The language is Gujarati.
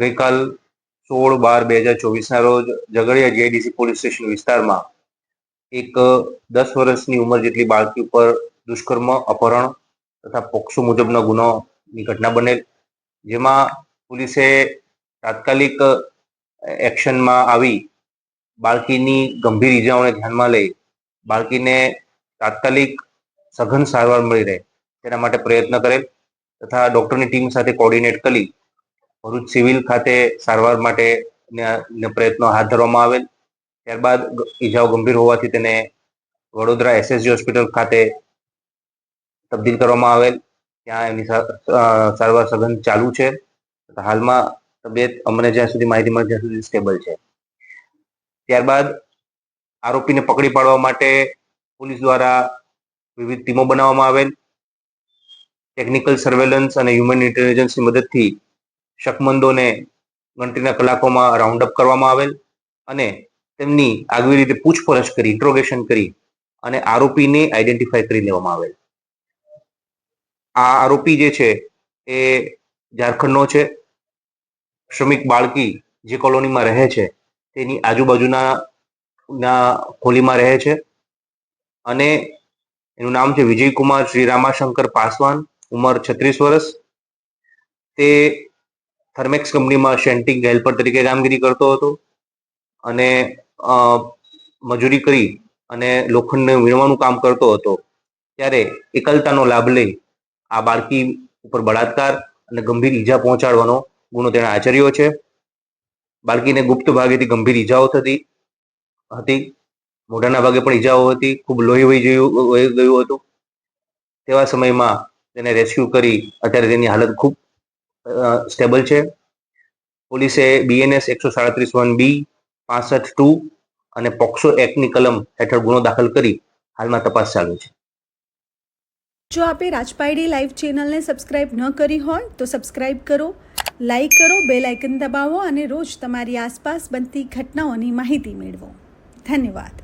ગઈકાલ સોળ બાર બે હજાર ચોવીસના રોજ ઝઘડિયા જીઆઈડીસી પોલીસ સ્ટેશન વિસ્તારમાં એક દસ વર્ષની ઉંમર જેટલી બાળકી ઉપર દુષ્કર્મ, અપહરણ તથા પોક્સો મુજબનો ગુનોની ઘટના બનેલ, જેમાં પોલીસે તાત્કાલિક એક્શનમાં આવી બાળકીની ગંભીર ઈજાઓને ધ્યાનમાં લઈ બાળકીને તાત્કાલિક સઘન સારવાર મળી રહે તેના માટે પ્રયત્ન કરેલ તથા ડોક્ટરની ટીમ સાથે કોર્ડિનેટ કરી ભરૂચ સિવિલ ખાતે સારવાર માટે પ્રયત્નો હાથ ધરવામાં આવેલ. ત્યારબાદ ઈજાઓ ગંભીર હોવાથી તેને વડોદરા એસએસજી હોસ્પિટલ ખાતે તબદીલ કરવામાં આવેલ. ત્યાં એની સારવાર સઘન ચાલુ છે. હાલમાં તબિયત અમને જ્યાં સુધી માહિતી મળે ત્યાં સુધી સ્ટેબલ છે. ત્યારબાદ આરોપીને પકડી પાડવા માટે પોલીસ દ્વારા વિવિધ ટીમો બનાવવામાં આવેલ. ટેકનિકલ સર્વેલન્સ અને હ્યુમન ઇન્ટેલિજન્સની મદદથી શકમંદોને ગણતરીના કલાકોમાં રાઉન્ડ અપ કરવામાં આવેલ અને તેમની આગવી રીતે પૂછપરછ કરી ઇન્ટ્રોગેશન કરી અને આરોપીને આઈડેન્ટિફાય કરી લેવામાં આવેલ. આ આરોપી જે છે એ ઝારખંડનો છે. શ્રમિક બાળકી જે કોલોનીમાં રહે છે, તેની આજુબાજુના ના હોલીમાં રહે છે અને એનું નામ છે વિજયકુમાર શ્રી રામાશંકર પાસવાન, ઉંમર છત્રીસ વર્ષ. તે થર્મેક્સ કંપનીમાં શેન્ટિંગ હેલ્પર તરીકે કામગીરી કરતો હતો અને મજૂરી કરી અને લોખંડને વીણવાનું કામ કરતો હતો. ત્યારે એકલતાનો લાભ લઈ આ બાળકી ઉપર બળાત્કાર અને ગંભીર ઈજા પહોંચાડવાનો ગુનો તેણે આચર્યો છે. બાળકીને ગુપ્ત ભાગેથી ગંભીર ઈજાઓ થતી હતી. મોઢાના ભાગે પણ ઈજાઓ હતી. ખૂબ લોહી વહી વહી ગયું હતું. તેવા સમયમાં તેને રેસ્ક્યુ કરી અત્યારે તેની હાલત ખૂબ સ્ટેબલ છે. પોલીસે બીએનએસ એકસો સાડત્રીસ વન બી પાસઠ ટુ અને પોક્સો એક્ટની કલમ હેઠળ ગુનો દાખલ કરી હાલમાં તપાસ ચાલુ છે. જો આપે રાજપાયડી લાઈવ ચેનલને સબસ્ક્રાઇબ ન કરી હોય તો સબસ્ક્રાઇબ કરો, લાઈક કરો, બેલ આઇકન દબાવો અને રોજ તમારી આસપાસ બનતી ઘટનાઓની માહિતી મેળવો. ધન્યવાદ.